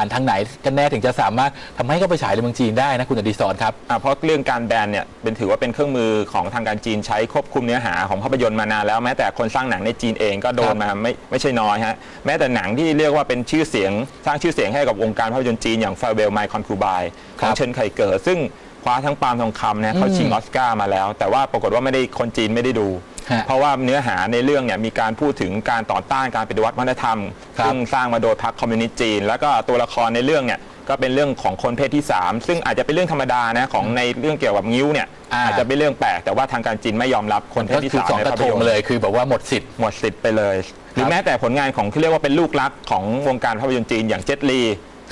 ผ่านทางไหนกันแน่ถึงจะสามารถทำให้เข้าไปฉายในเมืองจีนได้นะคุณอดิศรครับอ่าเพราะเรื่องการแบนเนี่ยเป็นถือว่าเป็นเครื่องมือของทางการจีนใช้ควบคุมเนื้อหาของภาพยนตร์มานานแล้วแม้แต่คนสร้างหนังในจีนเองก็โดนมาไม่ไม่ใช่น้อยฮะแม้แต่หนังที่เรียกว่าเป็นชื่อเสียงสร้างชื่อเสียงให้กับวงการภาพยนตร์จีนอย่าง Farewell My Concubine ขครัองบเชิญไคเกิดซึ่งคว้าทั้งปาล์มทองคำเนี่ยเขาชิงออสการ์มาแล้ว แต่ว่าปรากฏว่าไม่ได้คนจีนไม่ได้ดู ฮะเพราะว่าเนื้อหาในเรื่องเนี่ยมีการพูดถึงการต่อต้านการปฏิวัติวัฒนธรรมครับ ซึ่งสร้างมาโดยพรรคคอมมิวนิสต์จีน แล้วก็ตัวละครในเรื่องเนี่ยก็เป็นเรื่องของคนเพศที่ 3 ซึ่งอาจจะเป็นเรื่องธรรมดานะของในเรื่องเกี่ยวกับงิ้วเนี่ยอ่า อาจจะเป็นเรื่องแปลกแต่ว่าทางการจีนไม่ยอมรับคนเพศก็ที่คือสามสองในกระภาพทยงนตร์ เลยคือแบบว่าหมดสิทธิ์ หมดสิทธิ์ไปเลย หรือแม้แต่ผลงานของที่เรียกว่าเป็นลูกรักของวงการภาพยนตร์จีนอย่างเจ็ตลี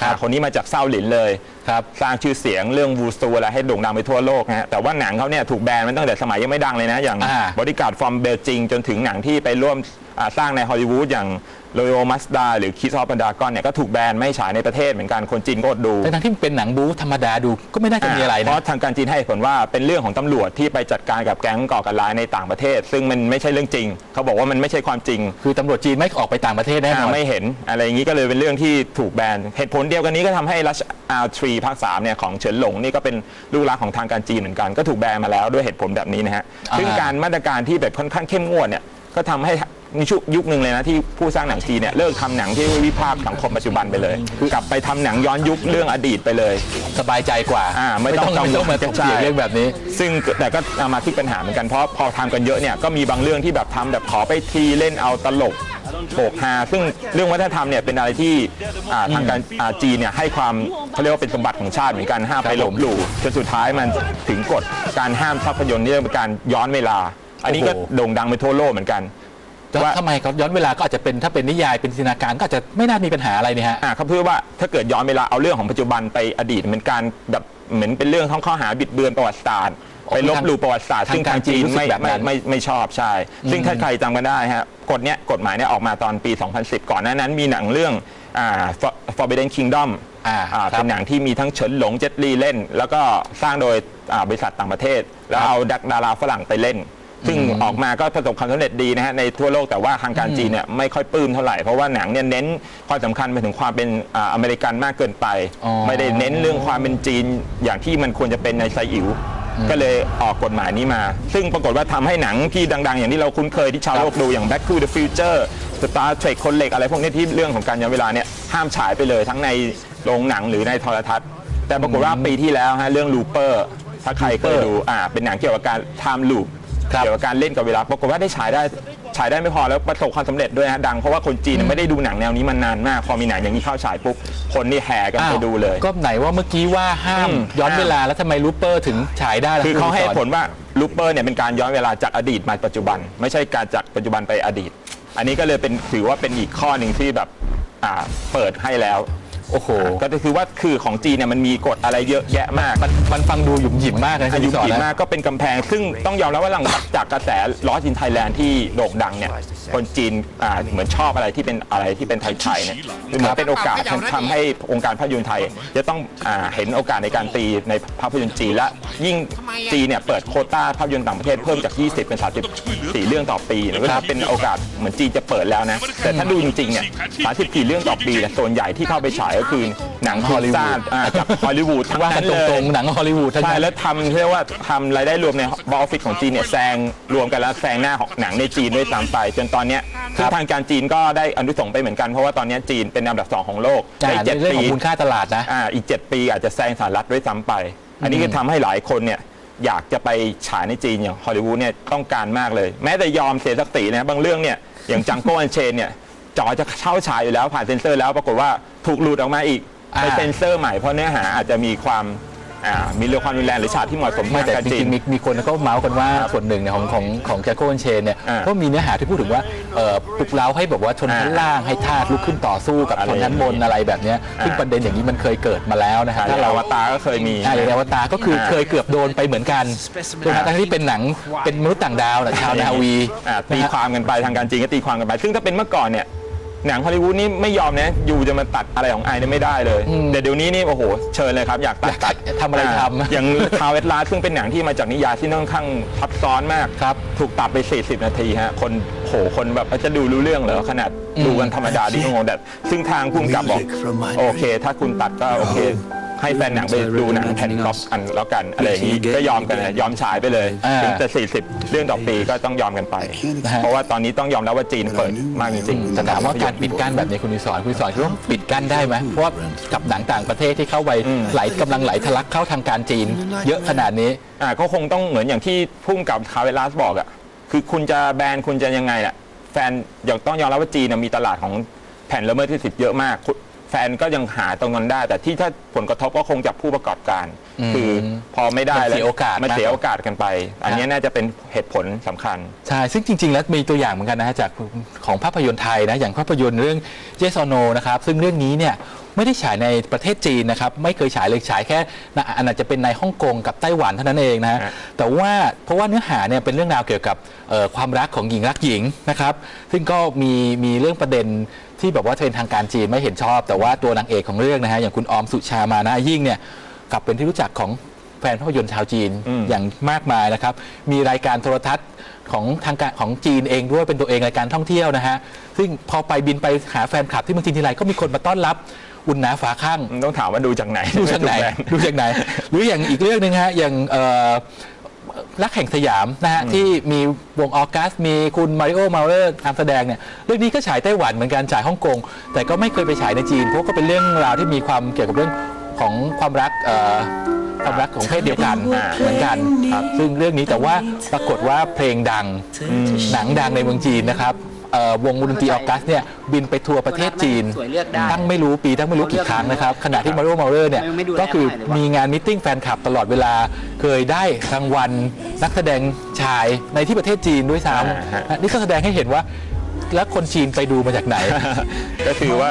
ครับคนนี้มาจากเซาหลินเลยครับสร้างชื่อเสียงเรื่องวูซูอะไรให้โด่งดังไปทั่วโลกนะฮะแต่ว่าหนังเขาเนี่ยถูกแบนมาตั้งแต่สมัยยังไม่ดังเลยนะ อย่างอ่า บริการฟอร์มเบลจิงจนถึงหนังที่ไปร่วมอ่าสร้างในฮอลลีวูดอย่าง โรโอมัสดาหรือคิสออฟดากอนเนี่ยก็ถูกแบนไม่ให้ฉายในประเทศเหมือนกันคนจีนก็อดดู ทั้งๆที่มันเป็นหนังบู๊ธรรมดาดูก็ไม่น่าจะมีอะไรเพนะ ราะทางการจีนให้เหตุผลว่าเป็นเรื่องของตำรวจที่ไปจัดการกับแก๊งก่อการร้ายในต่างประเทศ ซึ่งมันไม่ใช่เรื่องจริง เขาบอกว่ามันไม่ใช่ความจริงคือตำรวจจีนไม่ออกไปต่างประเทศแน่นอ่าอนไม่เห็นอะไรอย่างนี้ก็เลยเป็นเรื่องที่ถูกแบนเหตุผลเดียวกันนี้ก็ทำให้รัชอาร์ทรีภาคสามเนี่ยของเฉินหลงนี่ก็เป็นลูกรักของทางการจีนเหมือนกันก็ถูกแบนมาแล้วด้วยเหตุผลแบบนี้นะฮะอ่าซึ่งการมาตรการที่แบบค่อนข้างเข้มงวดเนี่ยก็ทำให้ มีชุยุคหนึ่งเลยนะที่ผู้สร้างหนังจีนเนี่ยเลิกทำหนังที่วิพากษ์สังคมปัจจุบันไปเลย กลับไปทำหนังย้อนยุคเรื่องอดีตไปเลย สบายใจกว่าอ่าไม่ต้องไม่ต้องกังวลมาถกเถียงเรื่องแบบนี้ ซึ่งแต่ก็เอามาที่ปัญหาเหมือนกันเพราะพอทำกันเยอะเนี่ยก็มีบางเรื่องที่แบบทำแบบขอไปทีเล่นเอาตลกโปกฮาซึ่งเรื่องวัฒนธรรมเนี่ยเป็นอะไรที่อ่าทางการอ่าจีนเนี่ยให้ความเขาเรียกว่าเป็นสมบัติของชาติเหมือนกันห้ามไปลบหลู่จนสุดท้ายมันถึงกฎการห้ามภาพยนตร์เนี่ยเป็นการย้อนเวลา อันนี้ก็โอ้โหโด่งดังไปทั่วโลกเหมือนกัน แล้วว่าทำไมเขาย้อนเวลาก็อาจจะเป็นถ้าเป็นนิยายเป็นจินตนาการก็อาจจะไม่น่ามีปัญหาอะไรเนี่ยฮะอ่าเขาเพื่อว่าถ้าเกิดย้อนเวลาเอาเรื่องของปัจจุบันไปอดีตเหมือนการแบบเหมือนเป็นเรื่องท้องข้อหาบิดเบือนประวัติศาสตร์อ๋อไปลบหลู่ประวัติศาสตร์ทางซึ่งทางจีนการจีนรู้สึไม่กแบบนั้ไม่นไม่ไม่ชอบใช่ ซึ่งถ้าใครจำกันได้ฮะกฎเนี้ยกฎหมายเนี้ยออกมาตอนปี 2010 ก่อนหน้านั้นมีหนังเรื่องอ่า For- Forbidden Kingdom อ่าอ่าครับเป็นหนังที่มีทั้งเฉินหลงเจ็ตลีเล่น แล้วก็สร้างโดยอ่าบริษัทต่างประเทศ แล้วเอาดักดาราฝรั่งไปเล่น ซึ่งออกมาก็ประสบความสำเร็จดีนะฮะในทั่วโลกแต่ว่าทางการจีนเนี่ยไม่ค่อยปลื้มเท่าไหร่ เพราะว่าหนังเนี่ยเน้นความสำคัญไปถึงความเป็นอ่าอเมริกันมากเกินไป อ๋อ ไม่ได้เน้นเรื่องความเป็นจีนอย่างที่มันควรจะเป็นในไซอิ๋วก็เลยออกกฎหมายนี้มา ซึ่งปรากฏว่าทำให้หนังที่ดัง ๆ อย่างที่เราคุ้นเคยที่ชาวโลกดูอย่าง Back to the Future Star Trek คนเหล็กอะไรพวกนี้ที่เรื่องของการย้อนเวลาเนี่ยห้ามฉายไปเลยทั้งในโรงหนังหรือในโทรทัศน์ แต่ปรากฏว่าปีที่แล้วฮะเรื่อง Looper ถ้าใครเคยดูอ่าเป็นหนังเกี่ยวกับการ time loop ครับ เกี่ยวกับการเล่นกับเวลาปรากฏว่าได้ฉายได้ฉายได้ไม่พอแล้วประสบความสำเร็จด้วยฮะดังเพราะว่าคนจีนไม่ได้ดูหนังแนวนี้มานานมาก พอมีหนังอย่างนี้เข้าฉายปุ๊บคนนี่แห่กันไปดูเลย ก็ไหนว่าเมื่อกี้ว่าห้ามอืม ย้อนเวลาแล้วทำไมลูเปอร์ถึงฉายได้ล่ะคือเขาให้ณเหสตุผลว่าลูปเปอร์เนี่ยเป็นการย้อนเวลาจากอดีตมาปัจจุบัน ไม่ใช่การจากปัจจุบันไปอดีต อันนี้ก็เลยเป็นถือว่าเป็นอีกข้อหนึ่งที่แบบอ่าเปิดให้แล้ว โอ้โห ก็คือว่าคือของจีนเนี่ยมันมีกฎอะไรเยอะแยะมาก มันมันฟังดูหยุ่มหยิมมากนะอายุคุณสอนกี่นะมากก็เป็นกำแพง ซึ่งต้องยอมรับว่าหลังจากกระแสล้อจินไทยแลนด์ที่โด่งดังเนี่ยคนจีนอ่าเหมือนชอบอะไรที่เป็นอะไรที่เป็นไทยๆเนี่ยคือเหมือนเป็นโอกาสทำให้องค์การภาพยนตร์ไทย จะต้องอ่าเห็นโอกาสในการตีในภาพยนตร์จีนและยิ่งจีนเนี่ยเปิดโควต้าภาพยนตร์ต่างประเทศเพิ่มจาก 20 เป็น 34 เรื่องต่อปีเนี่ยก็จะเป็นโอกาสเหมือนจีนจะเปิดแล้วนะแต่ถ้าดูจริงๆเนี่ย34เรื่องต่อปีเนี่ยส่วนใหญ่ที่เข้าไปฉายก็คือหนังฮอลลีวูดสร้างอ่าจากฮอลลีวูดทั้งว่านั้กันนตเลยรงๆหนังฮอลลีวูดทั้งใช่นั้นแล้วทำเรียกว่าทำรายได้รวมในบอลฟิตของจีนเนี่ยแซงรวมกันแล้วแซงหน้าของหนังในจีนด้วยซ้ำไปจนตอนเนี้ยครับทางการจีนก็ได้อนุสงส์ไปเหมือนกันเพราะว่าตอนเนี้ยจีนเป็นอันดับสองของโลกอ่าได้ในเจ็ดเรื่องปีของมูลค่าตลาดนะอ่าอีก 7 ปีอาจจะแซงสหรัฐด้วยซ้ำไป อันนี้ก็ทำให้หลายคนเนี่ยอยากจะไปฉายในจีนอย่างฮอลลีวูดเนี่ยต้องการมากเลย แม้แต่ยอมเสียศักดิ์ศรีนะบางเรื่องเนี่ยอย่างจังโก้อันเชนเนี่ย จอจะเข้าฉายอยู่แล้วผ่านเซ็นเซอร์แล้วปรากฏว่าถูกหลุดออกมาอีกอ่าไปเซ็นเซอร์ใหม่เพราะเนื้อหาอาจจะมีความอ่ามีเรื่องความรุนแรงหรือฉากที่เหมาะสมไม่ทางแต่การจจีรินงๆมีมีคนก็เมาส์กันว่าส่วนหนึ่งเนี่ยของของของแจ็คโคนเชนเนี่ยอ่าก็มีเนื้อหาที่พูดถึงว่าเอ่อปลุกเร้าให้แบบว่าชนชั้นอ่าล่างให้ทาสลุกขึ้นต่อสู้กับอะไรชนชั้นบนอะไรแบบเนี้ยซึ่งอ่า ประเด็นอย่างนี้มันเคยเกิดมาแล้วนะฮะถ้าถ้าเราเรา วตารก็เคยมี อ่าอย่างอวตารก็คืออ่าเคยเกือบโดนไปเหมือนกันถูกไหมทั้งที่เป็นหนังเป็นมนุษย์ต่างดาวนะชาวนาวี อ่าตีนะฮะความกันไปทางการจีนก็ตีความกันไป ซึ่งถ้าเป็นเมื่อก่อนเนี่ย หนังฮอลลีวูดนี่ไม่ยอมนะอยู่จะมาตัดอะไรของไอเนี่ยไม่ได้เลยอืมแต่เดี๋ยวนี้นี่โอ้โหเชิญเลยครับอยากตัดตัดทำอะไรทำาอย่างทาวเวสลาซึ่งเป็นหนังที่มาจากนิยายที่ค่อนข้างซับซ้อนมากครับถูกตัดไป 40 นาทีฮะคนโหคนแบบจะดูรู้เรื่องเหรอขนาดอืมดูกันธรรมดาดีก็งงแต่ซึ่งทางภูมิกับบอกโอเค ถ้าคุณตัดก็โอเค ให้แฟนหนังไปดูหนังแผ่นก๊อปอันแล้วกันอะไรอย่างนี้ก็ยอมกันนะยอมฉายไปเลยอ่าถึงจะ40 เรื่องต่อปีก็ต้องยอมกันไปนะฮะเพราะว่าตอนนี้ต้องยอมรับว่าจีนเปิดมากจริงๆแต่ถามว่าการปิดกั้นแบบนี้คุณวิสอนคุณวิสอนคิดว่าปิดกั้นได้ไหมเพราะว่ากับหนังต่างประเทศที่เข้าไปอืมไหลกำลังไหลทะลักเข้าทางการจีน เยอะขนาดนี้อ่าก็คงต้องเหมือนอย่างที่พุ่มกับคาเวลัสบอกอะคือคุณจะแบนคุณจะยังไงอะแฟนอย่างต้องยอมรับว่าจีนน่ะมีตลาดของแผ่นละเมิดที่สิทธิ์เยอะมากคุณ แฟนก็ยังหาตรงนั้นได้ แต่ที่ถ้าผลกระทบก็คงจากผู้ประกอบการ อืมคือพอไม่ได้มันแล้เสีวยโอกาสมันเสียมากกว่า โอกาสกันไป อันนี้น่าจะเป็นเหตุผลสำคัญ ใช่ ซึ่งจริง ๆ แล้วมีตัวอย่างเหมือนกันนะฮะจากของภาพยนตร์ไทยนะ อย่างภาพยนตร์เรื่องเจสโนนะครับ ซึ่งเรื่องนี้เนี่ย ไม่ได้ฉายในประเทศจีนนะครับ ไม่เคยฉายเลยฉายแค่นะอันอาจจะเป็นในฮ่องกงกับไต้หวันเท่านั้นเองนะฮะฮะแต่ว่าเพราะว่าเนื้อหาเนี่ยเป็นเรื่องราวเกี่ยวกับเอ่อความรักของหญิงรักหญิงนะครับ ซึ่งก็มีมีเรื่องประเด็นที่แบบว่าเทรนทางการจีนไม่เห็นชอบ แต่ว่าตัวนางเอกของเรื่องนะฮะอย่างคุณออมสุชามานะยิ่งเนี่ยกลับเป็นที่รู้จักของแฟนภาพยนตร์ชาวจีนอืมอย่างมากมายนะครับ มีรายการโทรทัศน์ของทางการของจีนเองด้วยเป็นตัวเองรายการท่องเที่ยวนะฮะ ซึ่งพอไปบินไปหาแฟนคลับที่เมืองจีนทีไรก็มีคนมาต้อนรับ อุ่นหนาฝาข้างต้องถามว่าดูจากไหนดูจากไหนม่ถูแบดูจากไหน หรืออย่างอีกเรื่องหนึ่งฮะอย่างเอ่อรักแห่งสยามนะฮะที่มีวงออกัส มีคุณมาริโอมาเลอร์นำแสดงเนี่ยเรื่องนี้ก็ฉายไต้หวันเหมือนกันฉายฮ่องกง แต่ก็ไม่เคยไปฉายในจีน เพราะก็เป็นเรื่องราวที่มีความเกี่ยวกับเรื่องของความรักเอ่อความรักของเพศเดียวกันอ่าเหมือนกันครับซึ่งเรื่องนี้แต่ว่าปรากฏว่าเพลงดังหนังดังในเมืองจีนนะครับ เอ่อวงดนตรีออกัสเนี่ยบินไปทัวร์ประเทศจีนสวยเลือกได้ตั้งไม่รู้ปีตั้งไม่รู้กี่ครั้งนะครับขณะที่มาริโอมาเลอร์เนี่ยไม่ดูแลก็คือหน่อยเลยวะ มีงานมิทติ้งแฟนคลับตลอดเวลาเคยได้รางวัลนักแสดงชายในที่ประเทศจีนด้วยซ้อ่าฮะำนี่ก็แสดงให้เห็นว่า แล้วคนจีนไปดูมาจากไหน ก็คือว่า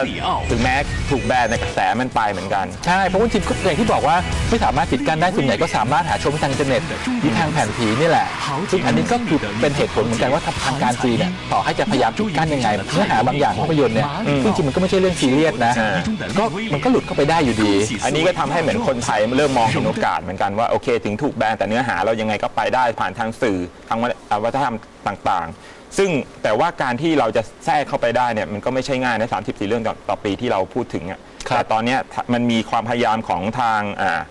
ถึงแม้ถูกแบนในกระแสมันไปเหมือนกัน ใช่เพราะว่าจริงๆก็อย่างที่บอกว่าไม่สามารถปิดกั้นได้ส่วนใหญ่ก็สามารถหาชมทางอินเทอร์เน็ตหรือทางแผ่นผีนี่แหละซึ่งอันนี้ก็คือเป็นเหตุผลเหมือนกันว่าทางการจีนเนี่ยต่อให้จะพยายามปิดกั้นยังไงเนื้อหาบางอย่างของภาพยนตร์เนี่ยซึ่งจริงๆมันก็ไม่ใช่เรื่องซีเรียสนะอ่าก็มันก็หลุดเข้าไปได้อยู่ดี อันนี้ก็ทำให้เหมือนคนไทยเริ่มมองเห็นโอกาสเหมือนกันว่าโอเค ถึงถูกแบนแต่เนื้อหาเรายังไงก็ไปได้ผ่านทางสื่อทางวัฒนธรรมต่างๆ ซึ่งแต่ว่าการที่เราจะแทรกเข้าไปได้เนี่ยมันก็ไม่ใช่ง่ายนะ34เรื่องต่อต่อปีที่เราพูดถึงอะครับ แต่ตอนเนี้ยมันมีความพยายามของทางอ่า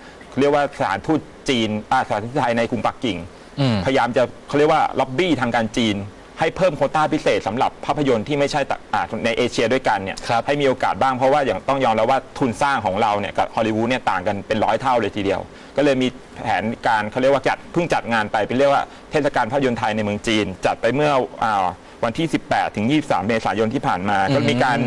เรียกว่าสถานทูตจีนอ่าสถานทูตไทยในกรุงปักกิ่ง อืม พยายามจะเขาเรียกว่าล็อบบี้ทางการจีน ให้เพิ่มโควต้าพิเศษสำหรับภาพยนตร์ที่ไม่ใช่แต่อ่าในเอเชียด้วยกันเนี่ยครับให้มีโอกาสบ้างเพราะว่าอย่างต้องยอมแล้วว่าทุนสร้างของเราเนี่ยกับฮอลลีวูดเนี่ยต่างกันเป็นร้อยเท่าเลยทีเดียว ก็เลยมีแผนการเขาเรียกว่าจัดเพิ่งจัดงานไปเป็นเรียกว่าเทศกาลภาพยนตร์ไทยในเมืองจีน จัดไปเมื่ออาวันที่ 18 ถึง 23 เมษายนที่ผ่านมา ก็มีการ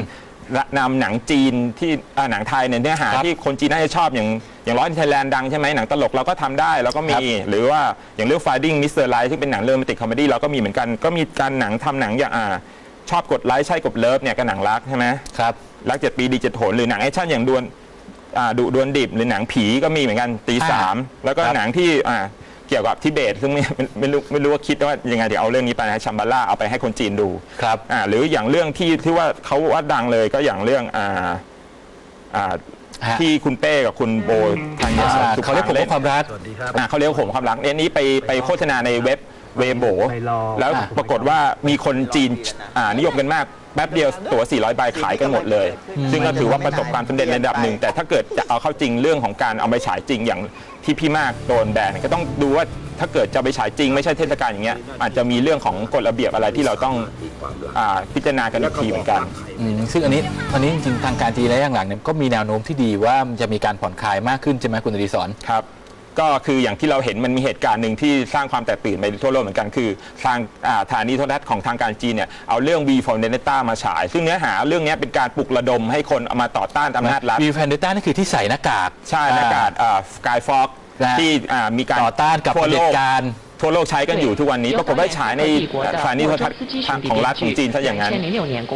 นำหนังจีนที่อ่าหนังไทยเนี่ยเนื้อหาครับ ที่คนจีนน่าจะชอบอย่าง อย่างร้อยไทยแลนด์ดังใช่ไหมหนังตลกเราก็ทำได้เราก็มีครับหรือว่าอย่างเรื่อง Finding Mr. Right ที่เป็นหนังเรื่องมิติคอมเมดี้เราก็มีเหมือนกันก็มีการหนังทำหนังอย่างอ่าชอบกดไลค์ใช่กดเลิฟเนี่ยก็หนังรักใช่ไหม ครับ รักเจ็ดปีดีเจ็ดโหนหรือหนังแอคชั่นอย่างดวนอ่าดุดวนดิบหรือหนังผีก็มีเหมือนกันตีอ่าสามแล้วก็ครับ หนังที่อ่าเกี่ยวกับทิเบตซึ่งไม่ไม่ไม่รู้ไม่รู้ว่าคิดว่ายังไงเดี๋ยวเอาเรื่องนี้ไปนะชัมบาร่าเอาไปให้คนจีนดูครับ อ่าหรืออย่างเรื่องที่ที่ว่าเขาว่าดังเลยก็อย่างเรื่องอ่าอ่า ฮะ ที่คุณเป้กับคุณโบทางเยอ่าสุเขาเรียกผมว่าความรักอ่าเขาเรียกว่าผมความรักเนี่ยนี้ไปไปโฆษณาในเว็บเวโบไปรอแล้วอ่าปรากฏว่ามีคนจีนอ่านิยมกันมาก แป๊บเดียวตั๋ว 400 ใบขายกันหมดเลย ซึ่งก็ถือว่าประสบความสำเร็จในระดับหนึ่ง แต่ถ้าเกิดจะเอาเข้าจริงเรื่องของการเอาไปฉายจริงอย่างที่พี่มากโดนแบนก็ต้องดูว่า ถ้าเกิดจะไปฉายจริงไม่ใช่เทศกาลอย่างเงี้ยอาจจะมีเรื่องของกฎระเบียบอะไรที่เราต้องอาพิจารณากันอีกทีเหมือนกัน อืมซึ่งอันนี้อันนี้จริงๆทางการจีนและอย่างหลังเนี่ยก็มีแนวโน้มที่ดีว่ามันจะมีการผ่อนคลายมากขึ้นใช่ไหมคุณอดีศร ครับ ก็คืออย่างที่เราเห็นมันมีเหตุการณ์หนึ่งที่สร้างความแตกตื่นไปทั่วโลกเหมือนกันคือทางอ่าสถานีโทรทัศน์ของทางการจีนเนี่ยเอาเรื่อง V for Vendetta มาฉาย ซึ่งเนื้อหาเรื่องเนี้ยเป็นการปลุกระดมให้คนเอามาต่อต้านอำนาจรัฐ วีแฟนเดต้านี่คือที่ใส่หน้ากาก ใช่หน้ากากสกายฟอก นะฮะที่อ่ามีการต่อต้านกับทั่เผวด็โลจกการ ทั่วโลกใช้กันอยู่ทุกวันนี้ปรากฏว่าฉายในสถานีโทรทัศน์ทางของรัฐของจีนซะอย่างนั้น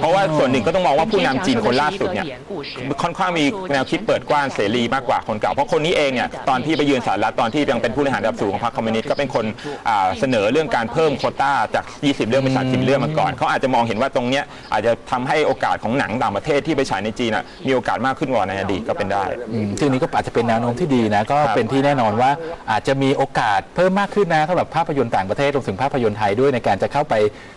เพราะว่าส่วนหนึ่งก็ต้องมองว่าผู้นำจีนคนล่าสุดเนี่ยค่อนข้างมีแนวคิดเปิดกว้างเสรีมากกว่าคนเก่า เพราะคนนี้เองเนี่ยตอนที่ไปยืนสหรัฐตอนที่ยังเป็นผู้บริหารระดับสูงของพรรคคอมมิวนิสต์ก็เป็นคนอ่าเสนอเรื่องการเพิ่มโควต้าจาก 20 เรื่องเป็น30 เรื่องมาก่อนเขาอาจจะมองเห็นว่าตรงเนี้ยอาจจะทำให้โอกาสของหนังต่างประเทศที่ไปฉายในจีนน่ะมีโอกาสมากขึ้นกว่าในอดีตก็เป็นได้อืมซึ่งนี้ก็อาจจะเป็นแนวโน้มที่ดีนะก็ครับเป็นที่แน่นอนว่าอาจจะมีโอกาสเพิ่มมากขึ้นนะสำหรับภาพยนตร์ต่างประเทศรวมถึงภาพยนตร์ไทยด้วยในการจะเข้าไป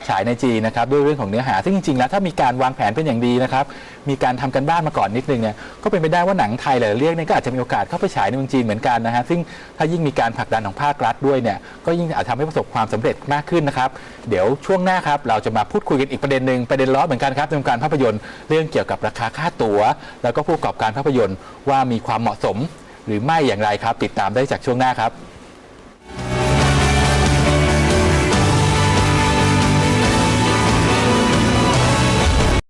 ฉายในจีนนะครับด้วยเรื่องของเนื้อหาซึ่งจริงๆแล้วถ้ามีการวางแผนเป็นอย่างดีนะครับมีการทำกันบ้านมาก่อนนิดนึงเนี่ยก็เป็นไปได้ว่าหนังไทยหลายเรื่องเนี่ยก็อาจจะมีโอกาสเข้าไปฉายในเมืองจีนเหมือนกันนะฮะซึ่งถ้ายิ่งมีการผลักดันของภาครัฐด้วยเนี่ยก็ยิ่งอาจทำให้ประสบความสำเร็จมากขึ้นนะครับเดี๋ยวช่วงหน้าครับเราจะมาพูดคุยกันอีกประเด็นหนึ่งประเด็นร้อเหมือนกันครับในวงการภาพยนตร์เรื่องเกี่ยวกับราคาค่าตั๋ว แล้วก็ผู้ประกอบการภาพยนตร์ว่ามีความเหมาะสม หรือไม่อย่างไรครับ ติดตามได้จากช่วงหน้าครับ